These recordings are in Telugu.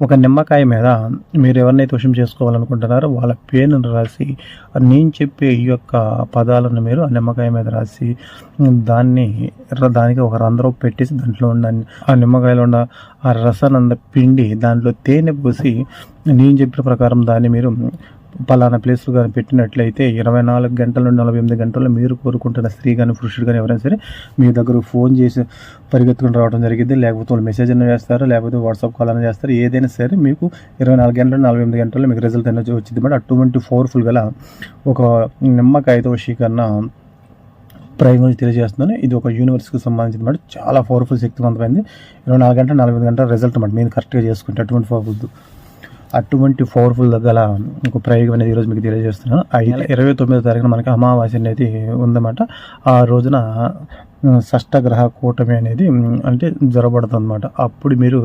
ఒక నిమ్మకాయ మీద మీరు ఎవరినైతే వశం చేసుకోవాలనుకుంటున్నారో వాళ్ళ పేరును రాసి నేను చెప్పే ఈ యొక్క పదాలను మీరు ఆ నిమ్మకాయ మీద రాసి దాన్ని దానికి ఒక రంధ్రం పెట్టేసి దాంట్లో ఉన్న ఆ నిమ్మకాయలో ఉన్న ఆ రసానంద పిండి దాంట్లో తేనె పోసి నేను చెప్పిన ప్రకారం దాన్ని మీరు పలానా ప్లేస్లు కానీ పెట్టినట్లయితే ఇరవై నాలుగు గంటల నుండి నలభై ఎనిమిది గంటల్లో మీరు కోరుకుంటున్న స్త్రీ కానీ పురుషుడు కానీ ఎవరైనా సరే మీ దగ్గర ఫోన్ చేసి పరిగెత్తుకుని రావడం జరిగింది లేకపోతే వాళ్ళు మెసేజ్ అయినా చేస్తారు లేకపోతే వాట్సాప్ కాల్ అయినా చేస్తారు. ఏదైనా సరే మీకు ఇరవై నాలుగు గంటల నలభై ఎనిమిది గంటల్లో మీకు రిజల్ట్ అనేది వచ్చింది బట్ అటువంటి పవర్ఫుల్ గల ఒక నిమ్మకాయతో వశీకరణ ప్రయోగం గురించి తెలియజేస్తున్నాను. ఇది ఒక యూనివర్స్కి సంబంధించిన మాట. చాలా పవర్ఫుల్ శక్తివంతమైంది. ఇరవై నాలుగు గంటల నలభై ఐదు గంటల రిజల్ట్ అన్నమాట మీరు కరెక్ట్గా చేసుకుంటే అటువంటి పవర్ఫుల్ అటువంటి పవర్ఫుల్ గల ఒక ప్రయోగం అనేది ఈరోజు మీకు తెలియజేస్తున్నాను. ఇరవై తొమ్మిదో తారీఖున మనకి అమావాస్య అనేది ఉందన్నమాట. ఆ రోజున షష్టగ్రహ కూటమి అనేది అంటే జరగబడుతుంది అనమాట అప్పుడు మీరు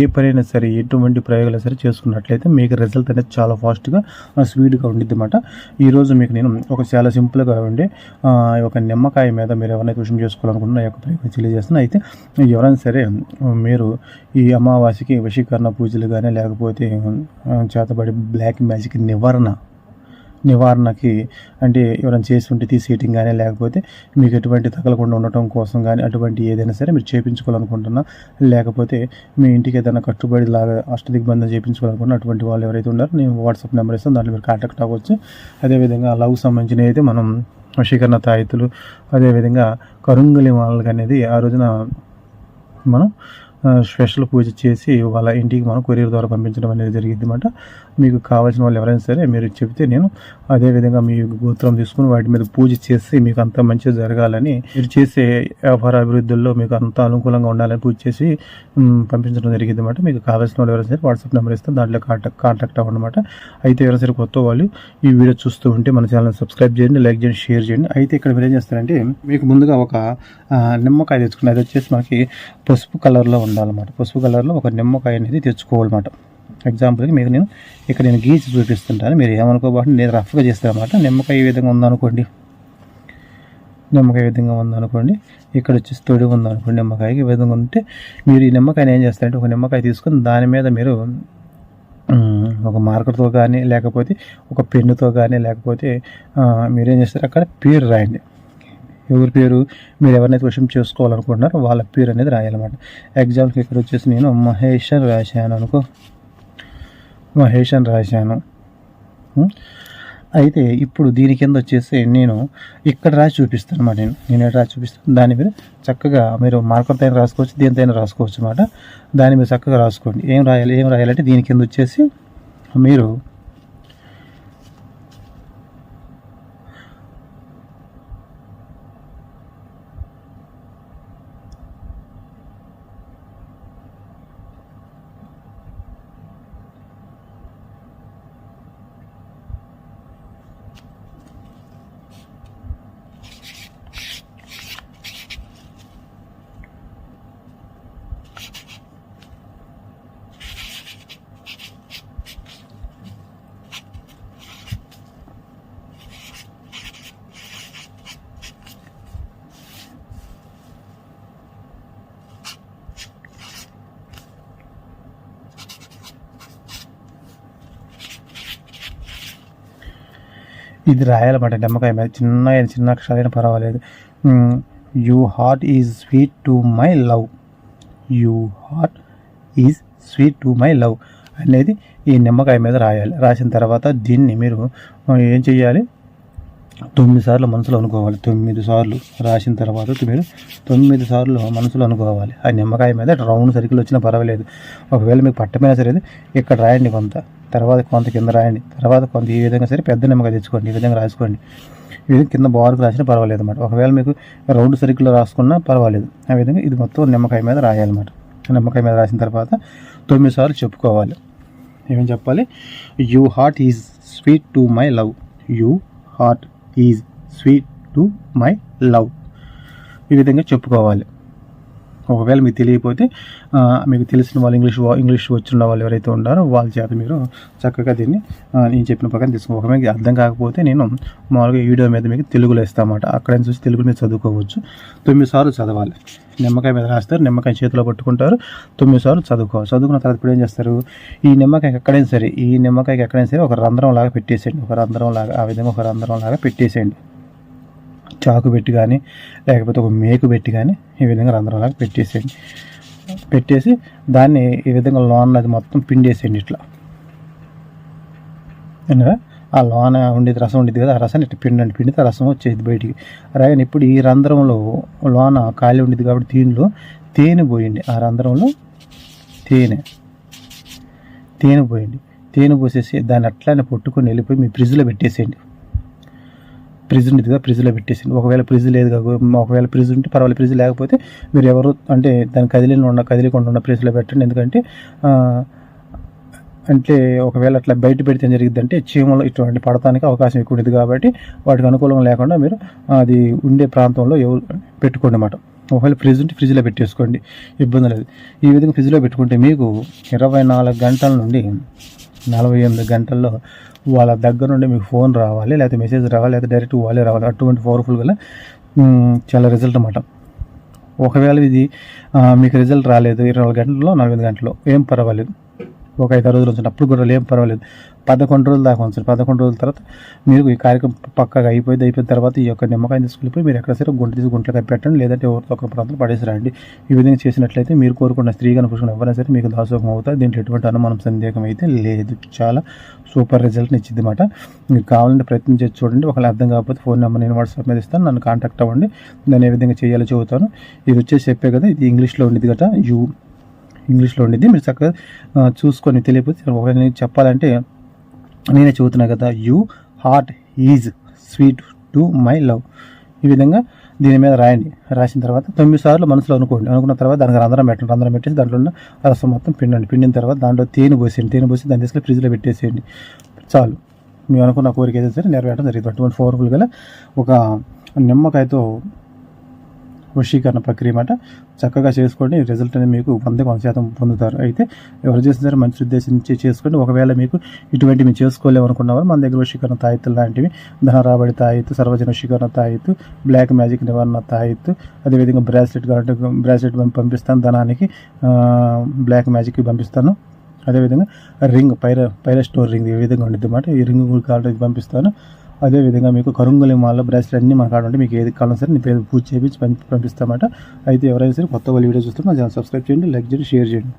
ఏ పనైనా సరే ఎటువంటి ప్రయోగాలు సరే చేసుకున్నట్లయితే మీకు రిజల్ట్ అనేది చాలా ఫాస్ట్గా స్పీడ్గా ఉండిద్ది అనమాట ఈరోజు మీకు నేను ఒక చాలా సింపుల్గా ఉండే ఒక నిమ్మకాయ మీద మీరు ఎవరైనా విషయం చేసుకోవాలనుకుంటున్నా యొక్క ప్రయోగం తెలియజేస్తున్నా. అయితే ఎవరైనా సరే మీరు ఈ అమావాస్యకి వశీకరణ పూజలు కానీ లేకపోతే చేతబడి బ్లాక్ మ్యాజిక్ నివారణ నివారణకి అంటే ఎవరైనా చేసి ఉంటే తీసేయటం కానీ లేకపోతే మీకు ఎటువంటి తగలకుండా ఉండటం కోసం కానీ అటువంటి ఏదైనా సరే మీరు చేయించుకోవాలనుకుంటున్నా లేకపోతే మీ ఇంటికి ఏదైనా కట్టుబడి లాగా అష్టదిగ్బంధం చేయించుకోవాలనుకున్న అటువంటి వాళ్ళు ఎవరైతే ఉన్నారో నేను వాట్సాప్ నెంబర్ ఇస్తాను దాంట్లో మీరు కాంటాక్ట్ అవ్వచ్చు. అదేవిధంగా లవ్ సంబంధించినవి అయితే మనం వశీకరణ తాయితులు అదేవిధంగా కరుంగలి వాళ్ళకి అనేది ఆ రోజున మనం స్పెషల్ పూజ చేసి వాళ్ళ ఇంటికి మనం కొరియర్ ద్వారా పంపించడం అనేది జరిగింది అనమాట మీకు కావాల్సిన వాళ్ళు ఎవరైనా సరే మీరు చెబితే నేను అదేవిధంగా మీ గోత్రం తీసుకుని వాటి మీద పూజ చేసి మీకు అంత మంచిగా జరగాలని మీరు చేసే వ్యాపార అభివృద్ధుల్లో మీకు అంత అనుకూలంగా ఉండాలని పూజ చేసి పంపించడం జరిగింది అనమాట మీకు కావాల్సిన వాళ్ళు ఎవరైనా సరే వాట్సాప్ నెంబర్ ఇస్తే దాంట్లో కాంటాక్ట్ కాంటాక్ట్ అవ్వనమాట అయితే ఎవరైనా సరే కొత్త వాళ్ళు ఈ వీడియో చూస్తూ ఉంటే మన ఛానల్ సబ్స్క్రైబ్ చేయండి లైక్ చేయండి షేర్ చేయండి. అయితే ఇక్కడ మీరు ఏం చేస్తారంటే మీకు ముందుగా ఒక నిమ్మకాయ తెచ్చుకుని అది వచ్చేసి మనకి పసుపు కలర్లో ఉండాలన్నమాట. పసుపు కలర్లో ఒక నిమ్మకాయ అనేది తెచ్చుకోవాలన్నమాట. ఎగ్జాంపుల్కి మీకు నేను ఇక్కడ నేను గీచి చూపిస్తుంటాను. మీరు ఏమనుకోబోతుంది నేను రఫ్గా చేస్తాను నిమ్మకాయ ఈ విధంగా ఉందనుకోండి. నిమ్మకాయ విధంగా ఉందనుకోండి. ఇక్కడ వచ్చేసి తొడి ఉందనుకోండి నిమ్మకాయకి. ఈ విధంగా ఉంటే మీరు ఈ నిమ్మకాయని ఏం చేస్తారంటే ఒక నిమ్మకాయ తీసుకొని దాని మీద మీరు ఒక మార్కర్తో కానీ లేకపోతే ఒక పెన్నుతో కానీ లేకపోతే మీరేం చేస్తారు? అక్కడ పేరు రాయండి. ఎవరి పేరు మీరు ఎవరినైతే క్వశ్చన్ చేసుకోవాలనుకుంటున్నారో వాళ్ళ పేరు అనేది రాయాలన్నమాట. ఎగ్జామ్కి ఇక్కడ వచ్చేసి నేను మహేష్ అని రాశాను అనుకో. మహేష్ అని రాశాను అయితే ఇప్పుడు దీని కింద వచ్చేసి నేను ఇక్కడ రాసి చూపిస్తాను అన్నమాట నేను. నేను ఎక్కడ రాసి చూపిస్తాను? దాని మీద చక్కగా మీరు మార్కర్తో అయినా రాసుకోవచ్చు దేనితో రాసుకోవచ్చు అనమాట దాని మీద చక్కగా రాసుకోండి. ఏం రాయాలి ఏం రాయాలంటే దీని కింద వచ్చేసి మీరు ఇది రాయాలన్నమాట. నిమ్మకాయ మీద చిన్న చిన్న అక్షరాలైనా పర్వాలేదు. You heart is sweet to my love. You heart is sweet to my love అనేది ఈ నిమ్మకాయ మీద రాయాలి. రాసిన తర్వాత దీన్ని మీరు ఏం చేయాలి తొమ్మిది సార్లు మనసులో అనుకోవాలి. తొమ్మిది సార్లు రాసిన తర్వాత మీరు తొమ్మిది సార్లు మనసులో అనుకోవాలి. ఆ నిమ్మకాయ మీద రౌండ్ సర్కిల్ వచ్చినా పర్వాలేదు. ఒకవేళ మీకు పట్టమైనా సరే ఇక్కడ రాయండి కొంత. తర్వాత కొంత కింద రాయండి. తర్వాత కొంత ఈ విధంగా సరే పెద్ద నిమ్మకాయ తెచ్చుకోండి. ఈ విధంగా రాసుకోండి. ఇది కింద బార్కు రాసినా పర్వాలేదు అనమాట ఒకవేళ మీకు రౌండ్ సర్కిల్లో రాసుకున్నా పర్వాలేదు. ఆ విధంగా ఇది మొత్తం నిమ్మకాయ మీద రాయాలన్నమాట నిమ్మకాయ మీద రాసిన తర్వాత తొమ్మిది సార్లు చెప్పుకోవాలి. ఏమని చెప్పాలి? You heart is sweet to my love you heart is sweet to my love. ఈ విధంగా చెప్పుకోవాలి. ఒకవేళ మీకు తెలియకపోతే మీకు తెలిసిన వాళ్ళు ఇంగ్లీష్ ఇంగ్లీష్ వచ్చిన వాళ్ళు ఎవరైతే ఉన్నారో వాళ్ళ చేత మీరు చక్కగా దీన్ని నేను చెప్పిన ప్రకారం తీసుకో ఒకవేళ మీకు అర్థం కాకపోతే నేను మామూలుగా వీడియో మీద మీకు తెలుగులో ఇస్తామాట అక్కడ నుంచి చూసి తెలుగు మీద చదువుకోవచ్చు. తొమ్మిది సార్లు చదవాలి. నిమ్మకాయ మీద రాస్తారు నిమ్మకాయ చేతిలో పట్టుకుంటారు తొమ్మిది సార్లు చదువుకోవాలి. చదువుకున్న తర్వాత ఇప్పుడు ఏం చేస్తారు? ఈ నిమ్మకాయకి ఎక్కడైనా సరే ఈ నిమ్మకాయకి ఎక్కడైనా సరే ఒక రంధ్రం లాగా పెట్టేసేయండి. ఒక రంధ్రం లాగా ఆ విధంగా ఒక రంధ్రం లాగా పెట్టేసేయండి. చాకు పెట్టి కానీ లేకపోతే ఒక మేకు పెట్టి కానీ ఈ విధంగా రంధ్రంలాగా పెట్టేసేయండి. పెట్టేసి దాన్ని ఈ విధంగా లోన్ అది మొత్తం పిండేసేయండి ఇట్లా. ఆ లోన ఉండేది రసం ఉండేది కదా ఆ రసాన్ని ఇట్లా పిండండి పిండితే ఆ రసం వచ్చేది బయటికి. అలాగే ఇప్పుడు ఈ రంధ్రంలో లోన ఖాళీ ఉండేది కాబట్టి దీనిలో తేనె పోయండి. ఆ రంధ్రంలో తేనె. తేనె పోయండి. తేనె పోసేసి దాన్ని అట్లానే పట్టుకొని వెళ్ళిపోయి మీ ఫ్రిడ్జ్లో పెట్టేసేయండి. ఫ్రిడ్జ్ ఉంటుంది కదా ఫ్రిడ్జ్లో పెట్టేసింది ఒకవేళ ఫ్రిడ్జ్ లేదు కాదు ఒకవేళ ఫ్రిడ్జ్ ఉంటే పర్వాలేదు. ఫ్రిడ్జ్ లేకపోతే మీరు ఎవరు అంటే దాని కదిలిన ఉన్న కదిలికుండా ఉన్న ప్రిజ్లో పెట్టండి. ఎందుకంటే అంటే ఒకవేళ అట్లా బయట పెడితే ఏం జరిగింది అంటే చీమలు ఇటువంటి పడటానికి అవకాశం ఎక్కువ ఉంటుంది కాబట్టి వాటికి అనుకూలం లేకుండా మీరు అది ఉండే ప్రాంతంలో ఎవరు పెట్టుకోండి అన్నమాట. ఒకవేళ ఫ్రిడ్జ్ ఉంటే ఫ్రిడ్జ్లో పెట్టేసుకోండి. ఇబ్బంది లేదు. ఈ విధంగా ఫ్రిడ్జ్లో పెట్టుకుంటే మీకు ఇరవై నాలుగు గంటల నుండి నలభై ఎనిమిది గంటల్లో వాళ్ళ దగ్గర నుండి మీకు ఫోన్ రావాలి లేకపోతే మెసేజ్ రావాలి లేకపోతే డైరెక్ట్ వాళ్ళే రావాలి. అటువంటి పవర్ఫుల్గా చాలా రిజల్ట్ అన్నమాట. ఒకవేళ ఇది మీకు రిజల్ట్ రాలేదు ఇరవై నాలుగు గంటల్లో నలభై గంటల్లో ఏం పర్వాలేదు. ఒక ఐదు రోజులు ఉంచండి అప్పుడు కూడా ఏం పర్వాలేదు. పదకొండు రోజుల దాకా ఉంచండి పదకొండు రోజుల తర్వాత మీరు ఈ కార్యక్రమం పక్కగా అయిపోయింది అయిపోయిన తర్వాత ఈ యొక్క నిమ్మకాయ తీసుకెళ్ళిపోయి మీరు ఎక్కడ సరే గుంట తీసి గుంటలో కప్పెట్టండి లేదంటే ఎవరితో ఒక ప్రాంతంలో పడేసి రండి ఈ విధంగా చేసినట్లయితే మీరు కోరుకున్న స్త్రీ కనుక ఎవరైనా సరే మీకు దాసోహం అవుతుంది దీంట్లో ఎటువంటి అనుమానం సందేహం అయితే లేదు. చాలా సూపర్ రిజల్ట్ని ఇచ్చింది అనమాట మీకు కావాలంటే ప్రయత్నం చేసి చూడండి. ఒకవేళ అర్థం కాకపోతే ఫోన్ నెంబర్ నేను వాట్సాప్ మీద ఇస్తాను. నన్ను కాంటాక్ట్ అవ్వండి. నేను ఏ విధంగా చేయాలో చెబుతాను. ఇది వచ్చేసి చెప్పే కదా ఇది ఇంగ్లీష్లో ఉండేది కదా యూ ఇంగ్లీష్లో ఉండేది మీరు చక్కగా చూసుకొని తెలియకపోతే ఒకవేళ చెప్పాలంటే నేనే చదువుతున్నా కదా you heart is sweet to my love. ఈ విధంగా దీని మీద రాయండి. రాసిన తర్వాత తొమ్మిది సార్లు మనసులో అనుకోండి. అనుకున్న తర్వాత దానికి రంధ్రం పెట్టండి. రంధ్రం పెట్టేసి దాంట్లో ఉన్న రసం మొత్తం పిండండి. పిండిన తర్వాత దాంట్లో తేనె పోసేయండి. తేనె పోసి దాని తీసుకెళ్ళి ఫ్రిడ్జ్లో పెట్టేసేయండి. చాలు. మేము అనుకున్న కోరిక ఏదైతే సరే నెరవేరడం జరిగింది ట్వంటీ ఫోర్ గల ఒక నిమ్మకాయతో వశీకరణ ప్రక్రియ మాట. చక్కగా చేసుకోండి. రిజల్ట్ అనేది మీకు వందకు వంద శాతం పొందుతారు. అయితే ఎవరు చేసిన సరే మంచి ఉద్దేశించి చేసుకోండి. ఒకవేళ మీకు ఇటువంటి మీరు చేసుకోలేము అనుకున్నవారు మన దగ్గర వశీకరణ తాయిత్తులు లాంటివి ధన రాబడి తాయిత్తు సర్వజన వశీకరణ తాయిత్తు బ్లాక్ మ్యాజిక్ నివారణ తాయిత్తు అదేవిధంగా బ్రాస్లెట్ కాబట్టి బ్రాస్లెట్ పంపిస్తాను ధనానికి బ్లాక్ మ్యాజిక్ పంపిస్తాను. అదేవిధంగా రింగ్ పైర పైర స్టోర్ రింగ్ ఏ విధంగా ఉండిద్ది అన్నమాట ఈ రింగ్ కూడా కావాలంటే పంపిస్తాను. అదేవిధంగా మీకు కరుంగలి మాల బ్రాస్లెట్ అన్ని మన కాడ మీకు ఏది కావాలో సరే నేను పేరు పూజ చేయించి పంపి పంపిస్తామాట. అయితే ఎవరైనా సరే కొత్త వాళ్ళు వీడియో చూస్తే నా ఛానల్ సబ్స్క్రైబ్ చేయండి లైక్ చేయండి షేర్ చేయండి.